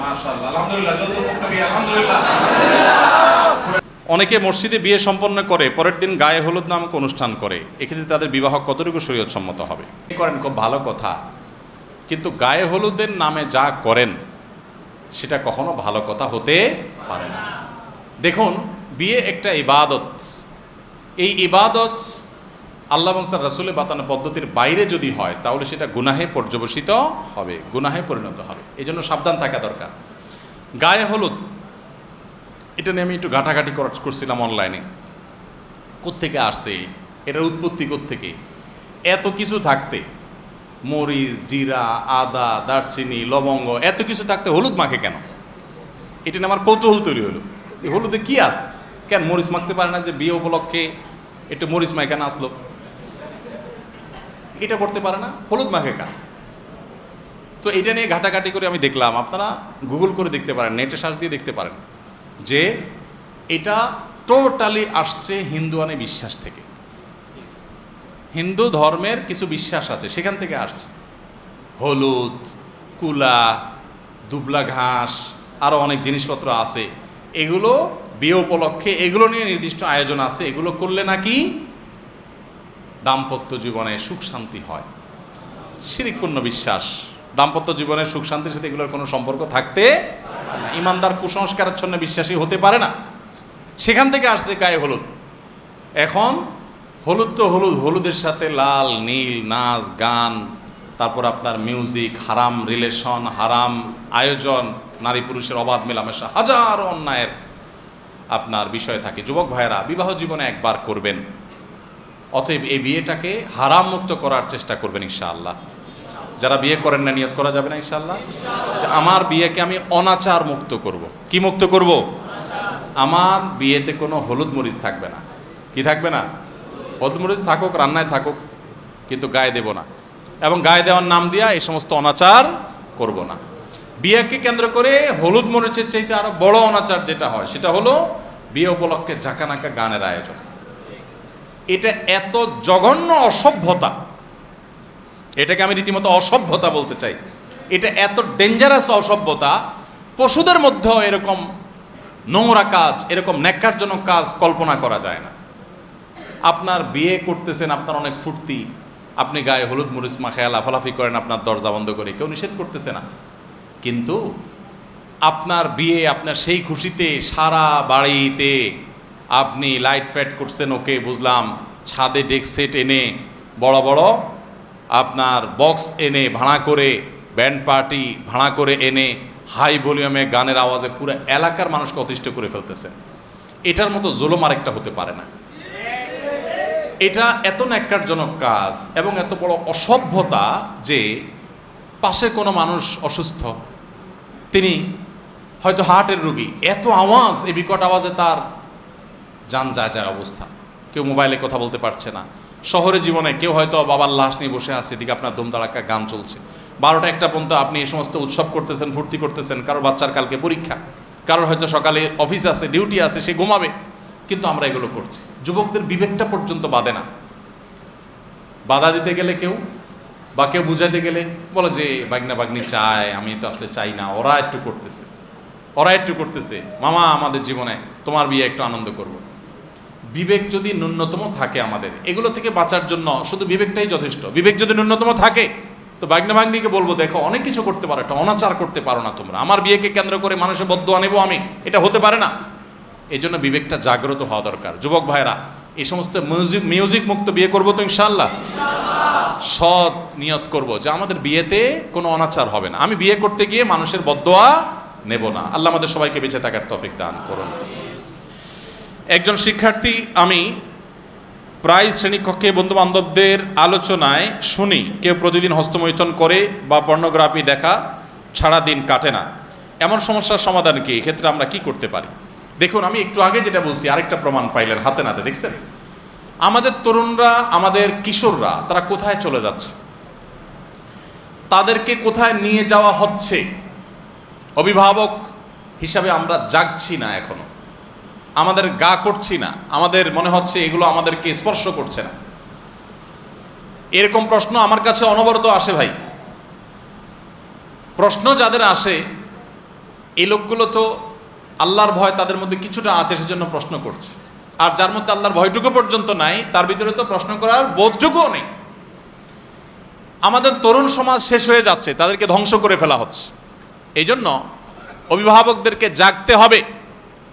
মাশাআল্লাহ আলহামদুলিল্লাহ আলহামদুলিল্লাহ। অনেকে মসজিদে বিয়ে সম্পন্ন করে পরের দিন গায়ে হলুদ নামক অনুষ্ঠান করে। এক্ষেত্রে তাদের বিবাহ কতটুকু সম্মত হবে? করেন খুব ভালো কথা। কিন্তু গায়ে হলুদের নামে যা করেন সেটা কখনো ভালো কথা হতে পারে না। দেখুন বিয়ে একটা ইবাদত। এই ইবাদত আল্লাহ এবং তার রাসুলের বাতানো পদ্ধতির বাইরে যদি হয়, তাহলে সেটা গুনাহে পর্যবসিত হবে, গুনাহে পরিণত হবে। এই জন্য সাবধান থাকা দরকার। গায়ে হলুদ, এটা নিয়ে আমি একটু ঘাটাঘাটি কর- করছিলাম অনলাইনে কোত্থেকে আসছে? এটার উৎপত্তি কোত্থেকে? এত কিছু থাকতে, মরিচ, জিরা, আদা, দারচিনি, লবঙ্গ, এত কিছু থাকতে হলুদ মাখে কেন? এটা নিয়ে আমার কৌতূহল তৈরি হলো। হলুদে কি আছে? কেন মরিচ মাখতে পারে না যে বিয়ে উপলক্ষে? একটু মরিচ মাখে কেন আসলো। এটা করতে পারে না, হলুদ মাখে কেন তো এটা নিয়ে ঘাটাঘাটি করে আমি দেখলাম, আপনারা গুগল করে দেখতে পারেন, নেটে সার্চ দিয়ে দেখতে পারেন, যে এটা টোটালি আসছে হিন্দুয়ানি বিশ্বাস থেকে। হিন্দু ধর্মের কিছু বিশ্বাস আছে, সেখান থেকে আসছে। হলুদ, কুলা, দুবলা ঘাস আরও অনেক জিনিসপত্র আছে। এগুলো বিয়ে উপলক্ষে, এগুলো নিয়ে নির্দিষ্ট আয়োজন আছে, এগুলো করলে নাকি দাম্পত্য জীবনে সুখ শান্তি হয়। শিরিকপূর্ণ বিশ্বাস। দাম্পত্য জীবনের সুখ শান্তির সাথে এগুলোর কোনো সম্পর্ক থাকতে। ইমানদার কুসংস্কারাচ্ছন্ন বিশ্বাসী হতে পারে না। সেখান থেকে আসছে গায়ে হলুদ। এখন হলুদ তো হলুদ, হলুদের সাথে লাল, নীল, নাচ, গান, তারপর আপনার মিউজিক, হারাম রিলেশন, হারাম আয়োজন, নারী পুরুষের অবাধ মেলামেশা, হাজারো অন্যায়ের আপনার বিষয় থাকে। যুবক ভাইয়েরা, বিবাহ জীবনে একবার করবেন। অতএব এই বিয়েটাকে হারাম মুক্ত করার চেষ্টা করবেন ইনশাআল্লাহ। যারা বিয়ে করেন না, নিয়ত করা যাবে না ইনশাআল্লাহ। আমার বিয়েকে আমি অনাচার মুক্ত করব। কি মুক্ত করব? আমার বিয়েতে কোনো হলুদ মরিচ থাকবে না। কি থাকবে না? হলুদ মরিচ থাকুক, রান্নায় থাকুক, কিন্তু গায়ে দেব না। এবং গায়ে দেওয়ার নাম দিয়া এই সমস্ত অনাচার করব না। বিয়েকে কেন্দ্র করে হলুদ মরিচের চাইতে আরও বড় অনাচার যেটা হয়, সেটা হলো বিয়ে উপলক্ষে জাকানাকা গানের আয়োজন। এটা এত জঘন্য অসভ্যতা। এটাকে আমি রীতিমতো অসভ্যতা বলতে চাই। এটা এত ডেঞ্জারাস অসভ্যতা, পশুদের মধ্যেও এরকম নোংরা কাজ, এরকম ন্যাক্কারজনক কাজ কল্পনা করা যায় না। আপনার বিয়ে করতেছেন, আপনার অনেক ফুর্তি, আপনি গায়ে হলুদ মরিচ মাখায় লাফালাফি করেন, আপনার দরজা বন্ধ করে কেউ নিষেধ করতেছে না। কিন্তু আপনার বিয়ে, আপনার সেই খুশিতে, সারা বাড়িতে আপনি লাইট ফ্যাট করছেন ওকে বুঝলাম। ছাদে ডেস্ক সেট এনে, বড় বড় আপনার বক্স এনে, ভাড়া করে ব্যান্ড পার্টি ভাড়া করে এনে হাই ভলিউমে গানের আওয়াজে পুরো এলাকার মানুষকে অতিষ্ঠ করে ফেলতেছেন এটার মতো জোলম আরেকটা হতে পারে না। এটা এত ন্যাক্কারজনক কাজ এবং এত বড় অসভ্যতা যে পাশে কোনো মানুষ অসুস্থ, তিনি হয়তো হার্টের রোগী। এত আওয়াজ, এই বিকট আওয়াজে তার যান যায় যায় অবস্থা। কেউ মোবাইলে কথা বলতে পারছে না। শহরে জীবনে কেউ হয়তো বাবার লাশ নিয়ে বসে আছে, এদিকে আপনার দমদাড়াক্কা গান চলছে। বারোটা একটা পর্যন্ত আপনি এই সমস্ত উৎসব করতেছেন, ফুর্তি করতেছেন কারোর বাচ্চার কালকে পরীক্ষা, কারোর হয়তো সকালে অফিস আছে ডিউটি আছে, সে ঘুমাবে। কিন্তু আমরা এগুলো করছি। যুবকদের বিবেকটা পর্যন্ত বাঁধে না। বাধা দিতে গেলে কেউ বা কেউ বুঝাইতে গেলে বলে যে বাগনা বাগনি চায়, আমি তো আসলে চাই না। ওরা একটু করতেছে। ওরা একটু করতেছে, মামা, আমাদের জীবনে তোমার বিয়ে একটু আনন্দ করব। বিবেক যদি ন্যূনতম থাকে আমাদের, এগুলো থেকে বাঁচার জন্য শুধু বিবেকটাই যথেষ্ট। বিবেক যদি ন্যূনতম থাকে, তো বাগনা বাগনিকে বলব, দেখো, অনেক কিছু করতে পারো, একটা অনাচার করতে পারো না তোমরা। আমার বিয়েকে কেন্দ্র করে মানুষের বদ্ধ আনেবো আমি, এটা হতে পারে না। এই জন্য বিবেকটা জাগ্রত হওয়া দরকার। যুবক ভাইরা এই সমস্ত মিউজিক মিউজিক মুক্ত বিয়ে করব তো ইনশাল্লাহ সৎ নিয়ত করব যে আমাদের বিয়েতে কোনো অনাচার হবে না। আমি বিয়ে করতে গিয়ে মানুষের বদোয়া নেব না। আল্লাহ আমাদের সবাইকে বেঁচে থাকার তফিক দান করুন। একজন শিক্ষার্থী আমি প্রায় শ্রেণীকক্ষে বন্ধু বান্ধবদের আলোচনায় শুনি, কেউ প্রতিদিন হস্তমৈথন করে বা পর্নোগ্রাফি দেখা ছাড়া দিন কাটে না। এমন সমস্যার সমাধান কি? এক্ষেত্রে আমরা কি করতে পারি? দেখুন, আমি একটু আগে যেটা বলছি, আরেকটা প্রমাণ পাইলেন হাতে নাতে, দেখছেন? আমাদের তরুণরা, আমাদের কিশোররা, তারা কোথায় চলে যাচ্ছে? তাদেরকে কোথায় নিয়ে যাওয়া হচ্ছে? অভিভাবক হিসাবে আমরা জাগছি না এখনও। আমাদের গা করছি না, আমাদের মনে হচ্ছে এগুলো আমাদেরকে স্পর্শ করছে না। এরকম প্রশ্ন আমার কাছে অনবরত আসে ভাই। প্রশ্ন যাদের আসে, এই লোকগুলো তো আল্লাহর ভয় তাদের মধ্যে কিছুটা আছে, সেজন্য প্রশ্ন করছে। আর যার মধ্যে আল্লাহর ভয়টুকু পর্যন্ত নাই, তার ভিতরে তো প্রশ্ন করার বোধটুকুও নেই। আমাদের তরুণ সমাজ শেষ হয়ে যাচ্ছে, তাদেরকে ধ্বংস করে ফেলা হচ্ছে। এই জন্য অভিভাবকদেরকে জাগতে হবে।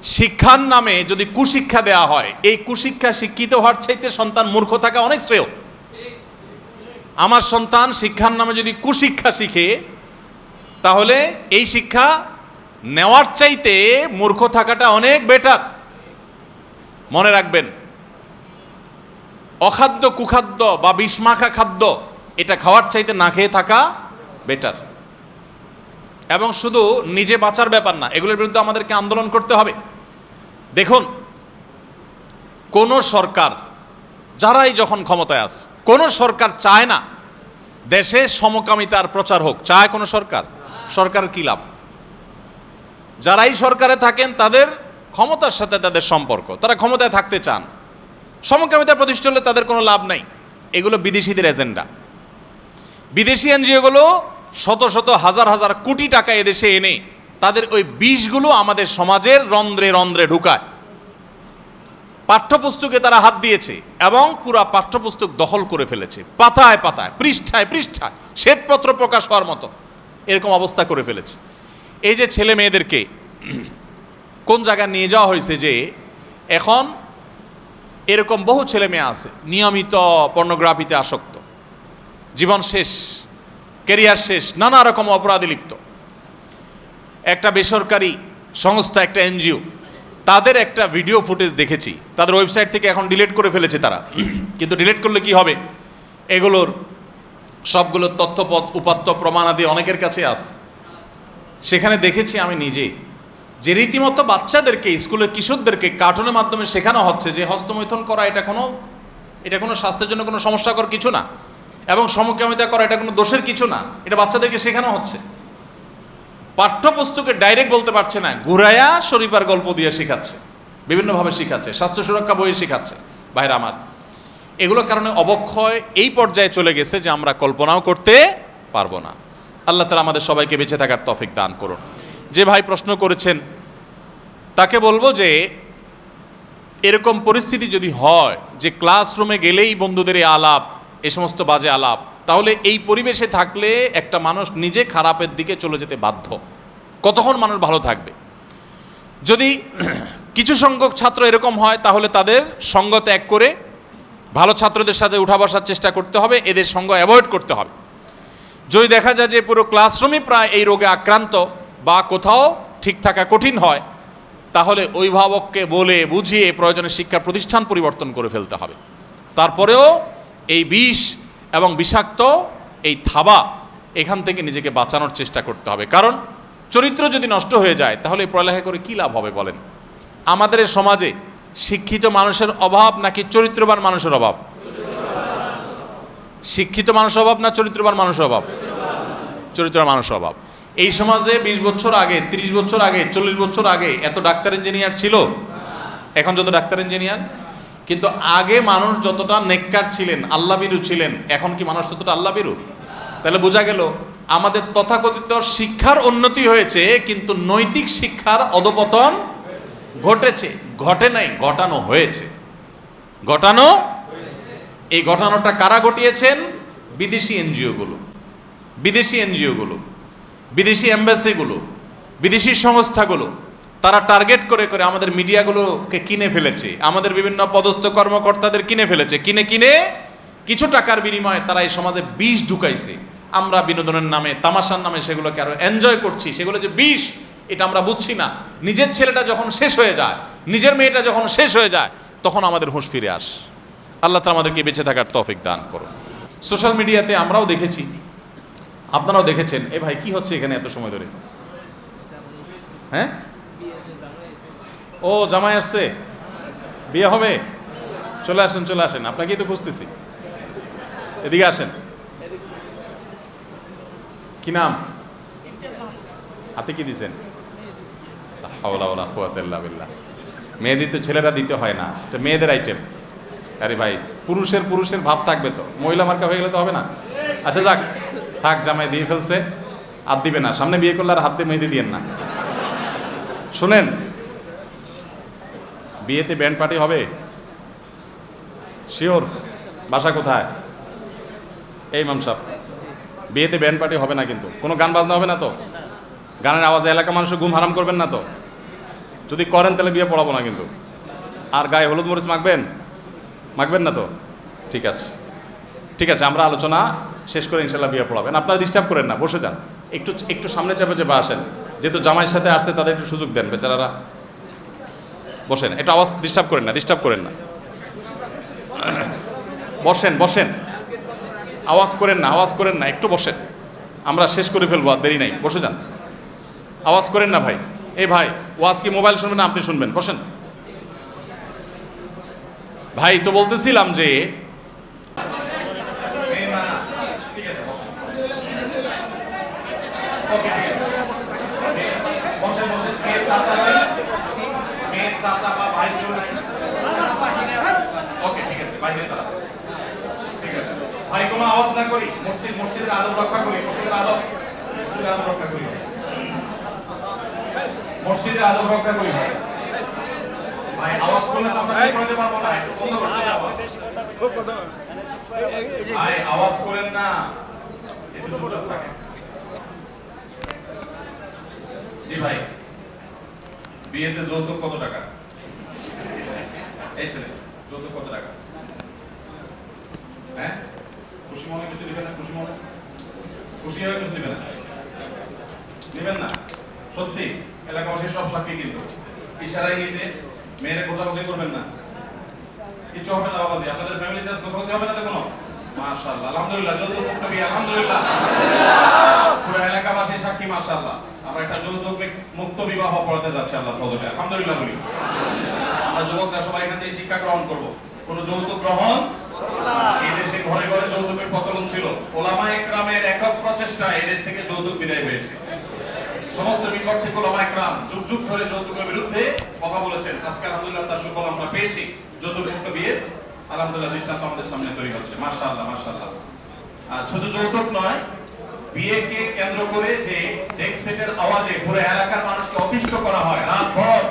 শিক্ষার নামে যদি কুশিক্ষা দেওয়া হয়, এই কুশিক্ষা শিক্ষিত হওয়ার চাইতে সন্তান মূর্খ থাকা অনেক শ্রেয়। আমার সন্তান শিক্ষার নামে যদি কুশিক্ষা শিখে, তাহলে এই শিক্ষা নেওয়ার চাইতে মূর্খ থাকাটা অনেক বেটার। মনে রাখবেন, অখাদ্য, কুখাদ্য বা বিষমাখা খাদ্য, এটা খাওয়ার চাইতে না খেয়ে থাকা বেটার। এবং শুধু নিজে বাঁচার ব্যাপার না, এগুলোর বিরুদ্ধে আমাদেরকে আন্দোলন করতে হবে। দেখুন, কোন সরকার, যারাই যখন ক্ষমতায় আছে, কোন সরকার চায় না দেশে সমকামিতার প্রচার হোক। চায় কোনো সরকার? সরকারের কি লাভ? যারাই সরকারে থাকেন, তাদের ক্ষমতার সাথে তাদের সম্পর্ক, তারা ক্ষমতায় থাকতে চান। সমকামিতা প্রতিষ্ঠা হলে তাদের কোনো লাভ নাই। এগুলো বিদেশিদের এজেন্ডা। বিদেশি এনজিওগুলো শত শত হাজার হাজার কোটি টাকা এদেশে এনে তাদের ওই বিষগুলো আমাদের সমাজের রন্ধ্রে রন্ধ্রে ঢুকায়। পাঠ্যপুস্তকে তারা হাত দিয়েছে এবং পুরা পাঠ্যপুস্তক দখল করে ফেলেছে। পাতায় পাতায়, পৃষ্ঠায় পৃষ্ঠায়, শ্বেতপত্র প্রকাশ হওয়ার মতো এরকম অবস্থা করে ফেলেছে। এই যে ছেলে মেয়েদেরকে কোন জায়গায় নিয়ে যাওয়া হয়েছে যে এখন এরকম বহু ছেলে মেয়ে আছে, নিয়মিত পর্নোগ্রাফিতে আসক্ত। জীবন শেষ। কেরিয়ার শেষ, নানা রকম অপরাধে লিপ্ত। একটা বেসরকারি সংস্থা, একটা এনজিও, তাদের একটা ভিডিও ফুটেজ দেখেছি। তাদের ওয়েবসাইট থেকে এখন ডিলিট করে ফেলেছে তারা। কিন্তু ডিলিট করলে কি হবে? এগুলোর সবগুলোর তথ্যপথ, উপাত্ত প্রমাণ আদি অনেকের কাছে আস। সেখানে দেখেছি আমি নিজে যে রীতিমতো বাচ্চাদেরকে, স্কুলের কিশোরদেরকে কার্টুনের মাধ্যমে শেখানো হচ্ছে যে হস্তমৈথন করা এটা কোনো এটা কোনো স্বাস্থ্যের জন্য কোনো সমস্যাকর কিছু না। এবং সমকামিতা করা এটা কোনো দোষের কিছু না। এটা বাচ্চাদেরকে শেখানো হচ্ছে। পাঠ্যপুস্তকে ডাইরেক্ট বলতে পারছে না, ঘুরাইয়া শরীফার গল্প দিয়ে শেখাচ্ছে। বিভিন্নভাবে শেখাচ্ছে স্বাস্থ্য সুরক্ষা বই শেখাচ্ছে। ভাইরা আমার, এগুলোর কারণে অবক্ষয় এই পর্যায়ে চলে গেছে যে আমরা কল্পনাও করতে পারব না। আল্লাহ তালা আমাদের সবাইকে বেঁচে থাকার তফিক দান করুন। যে ভাই প্রশ্ন করেছেন, তাকে বলব যে, এরকম পরিস্থিতি যদি হয়, যে ক্লাসরুমে গেলেই বন্ধুদের এই আলাপ এ সমস্ত বাজে আলাপ, তাহলে এই পরিবেশে থাকলে একটা মানুষ নিজে খারাপের দিকে চলে যেতে বাধ্য। কতক্ষণ মানুষ ভালো থাকবে? যদি কিছু সংখ্যক ছাত্র এরকম হয়, তাহলে তাদের সঙ্গ ত্যাগ করে ভালো ছাত্রদের সাথে উঠা বসার চেষ্টা করতে হবে, এদের সঙ্গ অ্যাভয়েড করতে হবে। যদি দেখা যায় যে পুরো ক্লাসরুমই প্রায় এই রোগে আক্রান্ত বা কোথাও ঠিক থাকা কঠিন হয়, তাহলে অভিভাবককে বলে বুঝিয়ে প্রয়োজনে শিক্ষা প্রতিষ্ঠান পরিবর্তন করে ফেলতে হবে। তারপরেও এই বিষ এবং বিষাক্ত এই থাবা এখান থেকে নিজেকে বাঁচানোর চেষ্টা করতে হবে। কারণ চরিত্র যদি নষ্ট হয়ে যায়, তাহলে পড়ালেখা করে কী লাভ হবে বলেন? আমাদের সমাজে শিক্ষিত মানুষের অভাব নাকি চরিত্রবান মানুষের অভাব? শিক্ষিত মানুষের অভাব না চরিত্রবান মানুষের অভাব? চরিত্রবান মানুষের অভাব। এই সমাজে বিশ বছর আগে ৩০ বছর আগে, চল্লিশ বছর আগে এত ডাক্তার ইঞ্জিনিয়ার ছিল? এখন যত ডাক্তার ইঞ্জিনিয়ার? কিন্তু আগে মানুষ যতটা নেককার ছিলেন আল্লাহ বিরু ছিলেন, এখন কি মানুষ ততটা আল্লাহ বিরু তাহলে বোঝা গেল, আমাদের তথাকথিত শিক্ষার উন্নতি হয়েছে, কিন্তু নৈতিক শিক্ষার অধপতন ঘটেছে, ঘটে নাই, ঘটানো হয়েছে। ঘটানো এই ঘটানোটা কারা ঘটিয়েছেন? বিদেশি এনজিওগুলো। বিদেশি এনজিওগুলো, বিদেশি এম্বাসিগুলো, বিদেশি সংস্থাগুলো। তারা টার্গেট করে করে আমাদের মিডিয়াগুলোকে কিনে ফেলেছে। আমাদের বিভিন্ন পদস্থ কর্মকর্তাদের কিনে ফেলেছে। কিনে কিনে কিছু টাকার বিনিময়ে তারা এই সমাজে বিষ ঢুকাইছে। আমরা বিনোদনের নামে, তামাশার নামে সেগুলোকে আরও এনজয় করছি। সেগুলো যে বিষ, এটা আমরা বুঝছি না। নিজের ছেলেটা যখন শেষ হয়ে যায়, নিজের মেয়েটা যখন শেষ হয়ে যায়, তখন আমাদের হুঁশ ফিরে আস। আল্লাহ তালা আমাদেরকে বেঁচে থাকার তৌফিক দান করুন। সোশ্যাল মিডিয়াতে আমরাও দেখেছি। আপনারাও দেখেছেন। এ ভাই, কি হচ্ছে এখানে এত সময় ধরে? হ্যাঁ? ও, জামাই আসছে। বিয়ে হবে? চলে আসেন চলে আসেন। আপনাকেই তো খুঁজতেছি। এদিকে আসেন। কি নাম? হাতে কি বিল্লাহ। মেয়ে দিতে ছেলেরা দিতে হয় না। এটা মেয়েদের আইটেম আরে ভাই, পুরুষের পুরুষের ভাব থাকবে তো। মহিলা মার্কা হয়ে গেলে তো হবে না। আচ্ছা যাক। থাক, জামাই দিয়ে ফেলছে। আর দিবে না। সামনে বিয়ে করলে আর হাত মেহেদি দিয়েন না। শুনেন বিয়েতে ব্যান্ড পার্টি হবে? শিওর বাসা কোথায়? এই মাম সাহেব, বিয়েতে ব্যান্ড পার্টি হবে না কিন্তু। কোনো গান বাজনা হবে না তো? গানের আওয়াজে এলাকা মানুষের ঘুম হারাম করবেন না তো? যদি করেন তাহলে বিয়ে পড়াবো না কিন্তু। আর গায়ে হলুদ মরিচ মাখবেন? মাখবেন না তো? ঠিক আছে। ঠিক আছে, আমরা আলোচনা শেষ করে ইনশাল্লাহ বিয়ে পড়াবেন। আপনারা ডিস্টার্ব করেন না, বসে যান। একটু একটু সামনে চাপে চেপে আসেন। যেহেতু জামাইয়ের সাথে আসছে তাদের একটু সুযোগ দেন বেচারারা। বসেন এটা আওয়াজ ডিস্টার্ব করেন না ডিস্টার্ব করেন না। বসেন বসেন। আওয়াজ করেন না আওয়াজ করেন না একটু বসেন। আমরা শেষ করে ফেলব আর দেরি নাই বসে যান। আওয়াজ করেন না ভাই। এই ভাই ওয়াজ কি মোবাইল শুনবেন না আপনি শুনবেন? বসেন। ভাই তো বলতেছিলাম যে বসেন বসেন মেয়ের চাচা নাই মেয়ের চাচা বা ভাই কেউ নাই ওকে ঠিক আছে বাইরে তারা ঠিক আছে ভাই কোনো আওয়াজ না করি মসজিদ মসজিদের আদব রক্ষা করি মসজিদের আদব মসজিদের আদব রক্ষা করি। মসজিদের আদব রক্ষা করি ভাই। আওয়াজ করলে আমরা ঠিক করতে পারব না একটু বন্ধ করতে যাব ভাই আওয়াজ করেন না। একটু চুপচাপ থাকেন জি ভাই বিয়েতে যৌতুক কত টাকা? এই ছেলে যৌতুক কত টাকা? হ্যাঁ? খুশি কিছু দিবেন না? খুশি খুশি হয়ে কিছু দিবেন না? দিবেন না? সত্যি, এলাকাবাসীর সব সাক্ষী কিন্তু। ইশারায় গিয়ে মেয়েরা কোচাকুচি করবেন না। কিছু হবে না বাবাজি। আপনাদের ফ্যামিলিতে কোচাকুচি হবে না তো কোনো? মাশাআল্লাহ। আলহামদুলিল্লাহ। যৌতুক মুক্ত আলহামদুলিল্লাহ। পুরো এলাকাবাসী সাক্ষী, মাশাআল্লাহ। আমরা একটা যৌতুক মুক্ত বিবাহ পড়াতে যাচ্ছি আল্লাহ ফজলে। আলহামদুলিল্লাহ বলি। আমরা যুবকরা সবাই এখান থেকে শিক্ষা গ্রহণ করব। কোন যৌতুক গ্রহণ এই দেশে ঘরে ঘরে যৌতুকের প্রচলন ছিল। ওলামা একরামের একক প্রচেষ্টা এই দেশ থেকে যৌতুক বিদায় হয়েছে সমস্ত বিপক্ষে ওলামা একরাম যুগ যুগ ধরে যৌতুকের বিরুদ্ধে কথা বলেছেন। আজকে আলহামদুলিল্লাহ তার সুফল আমরা পেয়েছি। যৌতুক মুক্ত বিয়ে। আলহামদুলিল্লাহ দৃষ্টান্ত আমাদের সামনে তৈরি হচ্ছে। মাশাআল্লাহ মাশাআল্লাহ। আর শুধু যৌতুক নয়, বিয়েকে কেন্দ্র করে যে ডেক সেটের আওয়াজে পুরো এলাকার মানুষকে অতিষ্ঠ করা হয় রাতভর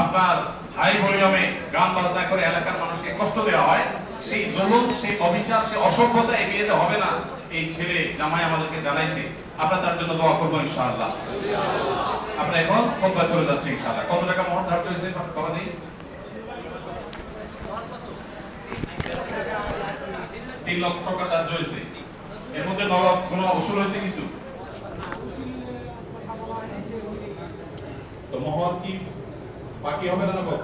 আপনার হাই ভলিউমে গান বাজনা করে এলাকার মানুষকে কষ্ট দেওয়া হয় সেই জুলুম, সেই অবিচার, সেই অসভ্যতা এই বিয়েতে হবে না। এই ছেলে জামাই আমাদেরকে জানাইছে, আমরা তার জন্য দোয়া করব ইনশাআল্লাহ। আমরা এখন খোদবা চলে যাচ্ছি ইনশাআল্লাহ। কত টাকা মোহর ধার্য হয়েছে? বাবাজি তিন লক্ষ টাকা ধার্য হয়েছে। এর মধ্যে নগদ কোনো উসুল হয়েছে কিছু? তো মোহর কি বাকি হবে না নগদ?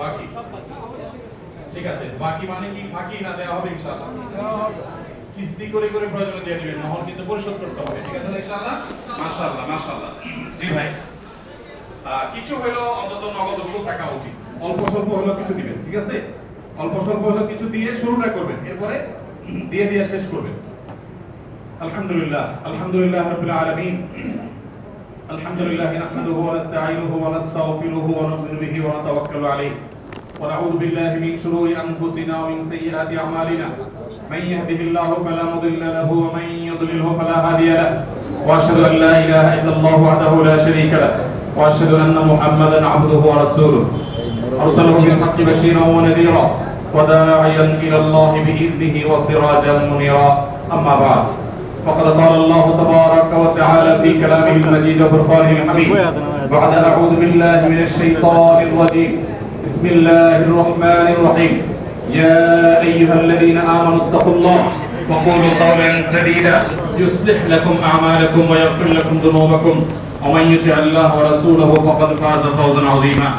বাকি। ঠিক আছে বাকি মানে কি? বাকি না দেওয়া হবে ইনশাআল্লাহ? কিস্তি করে করে প্রয়োজনে দিয়ে দিবেন মোহর কিন্তু পরিশোধ করতে হবে। ঠিক আছে ইনশাআল্লাহ? মাশাআল্লাহ মাশাআল্লাহ। জি ভাই। কিছু হলো অন্তত নগদ ওষুধ থাকা উচিত। অল্প স্বল্প হলো কিছু দিবেন ঠিক আছে? অল্প স্বল্প হলো কিছু দিয়ে শুরুটা করবেন এরপরে দিয়ে দিয়ে শেষ করবেন। আলহামদুলিল্লাহ আলহামদুলিল্লাহ রাব্বিল আলামিন। الحمد لله نحمده ونستعينه ونستغفره ونؤمن به ونتوكل عليه. ونعوذ بالله من شرور أنفسنا ومن سيئات أعمالنا. من يهده الله فلا مضل له ومن يضلله فلا هادي له. وأشهد أن لا إله إلا الله وحده لا شريك له. وأشهد أن محمدا عبده ورسوله. أرسله بالحق بشيرا ونذيرا وداعيا إلى الله بإذنه وسراجا منيرا. أما بعد. وقد قال الله تبارك وتعالى في كلامه المجيد وفرقانه الحميد. بعد أعوذ بالله من الشيطان الرجيم. بسم الله الرحمن الرحيم. يا أيها الذين آمنوا اتقوا الله وقولوا قولا سديدا. يصلح لكم أعمالكم ويغفر لكم ذنوبكم. ومن يطع الله ورسوله فقد فاز فوزا عظيما.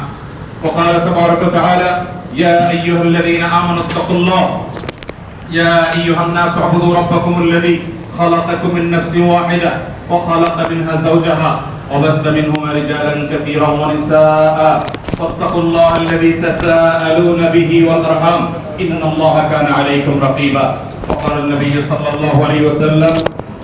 وقال تبارك وتعالى يا أيها الذين آمنوا اتقوا الله. يا أيها الناس اعبدوا ربكم الذي خلقكم من نفس واحدة وخلق منها زوجها وبث منهما رجالا كثيرا ونساء. واتقوا الله الذي تساءلون به والأرحام. إن الله كان عليكم رقيبا. وقال النبي صلى الله عليه وسلم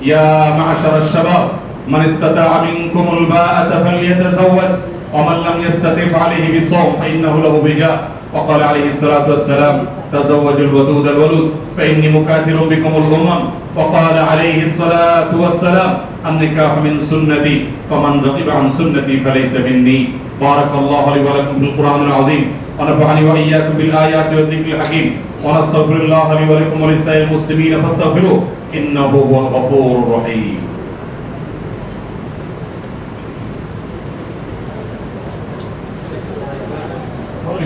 يا معشر الشباب من استطاع منكم الباءة فليتزوج ومن لم يستطع فعليه بالصوم فإنه له وجاء وقال عليه الصلاة والسلام تزوجوا الودود الولود فإني مكاثر بكم الأمم وقال عليه الصلاة والسلام النكاح من سنتي فمن رغب عن سنتي فليس مني. بارك الله لي ولكم في القرآن العظيم ونفعني وإياكم بالآيات والذكر الحكيم ونستغفر الله لي ولكم ولسائر المسلمين فاستغفروه إنه هو الغفور الرحيم.